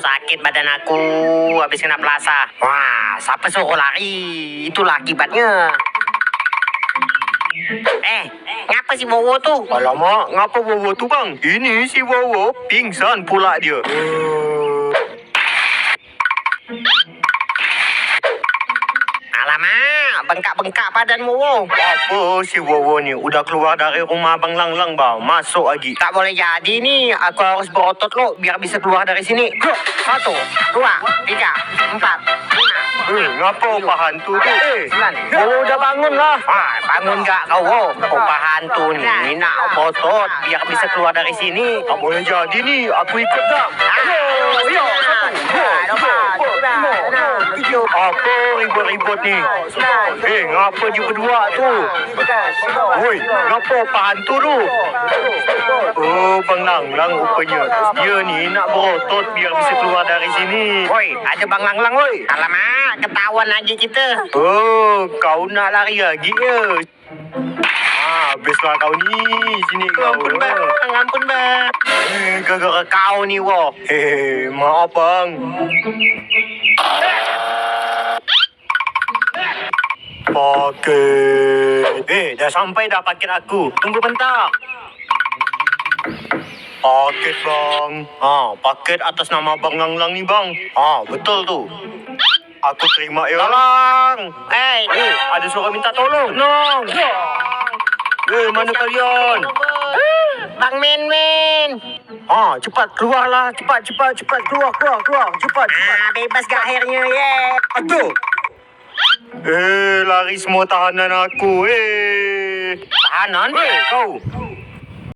Sakit badan aku habis kena pelasa. Wah, siapa suruh lari? Itulah akibatnya. Eh, ngapa si Bowo tu? Alamak, ngapa Wowo tu bang? Ini si Wowo pingsan pula dia. Alamak, bengkak-bengkak badan Bowo. Apa si Wowo ni? Udah keluar dari rumah Abang Lang Lang bang. Masuk lagi. Tak boleh jadi ni. Aku harus berotot lo biar bisa keluar dari sini. Satu, dua, tiga, empat, lima. Eh, ngapa apa hantu tu? Eh, Sembilan. Wowo dah bangun lah. Ah, bangun gak kau? Oh, Opa hantu ni nak berotot biar bisa keluar dari sini. Tak boleh jadi ni. Aku ikut dah. Yo, Apa ribut-ribut ni? Eh, ngapa je berdua tu? Woi, ngapa apa hantu tu? Oh, Bang Lang rupanya. Dia ni nak berotot biar bisa keluar dari sini. Woi, ada Bang Lang Lang, woi. Alamak, ketahuan lagi kita. Oh, kau nak lari lagi ke? Ah, habislah kau ni. Sini kau. Ampun, bang. Ampun, bang. Eh, gara-gara kau ni, wah. Hei, maaf bang. Paket. Eh, dah sampai dah paket aku. Tunggu bentar. Paket bang. Ha, paket atas nama Bang Lang Lang ni bang. Ha, betul tu. Aku terima ya. Tolong. Eh, Eh, ada suara minta tolong. Nong. Eh, mana kalian? Bang Min Min. Ha, cepat keluarlah. Cepat, cepat, cepat. Keluar, keluar, keluar. Cepat, cepat. Ah, bebas gak akhirnya, ye. Aduh. Eh, lari semua tahanan aku. Eh. Tahanan? Eh, kau.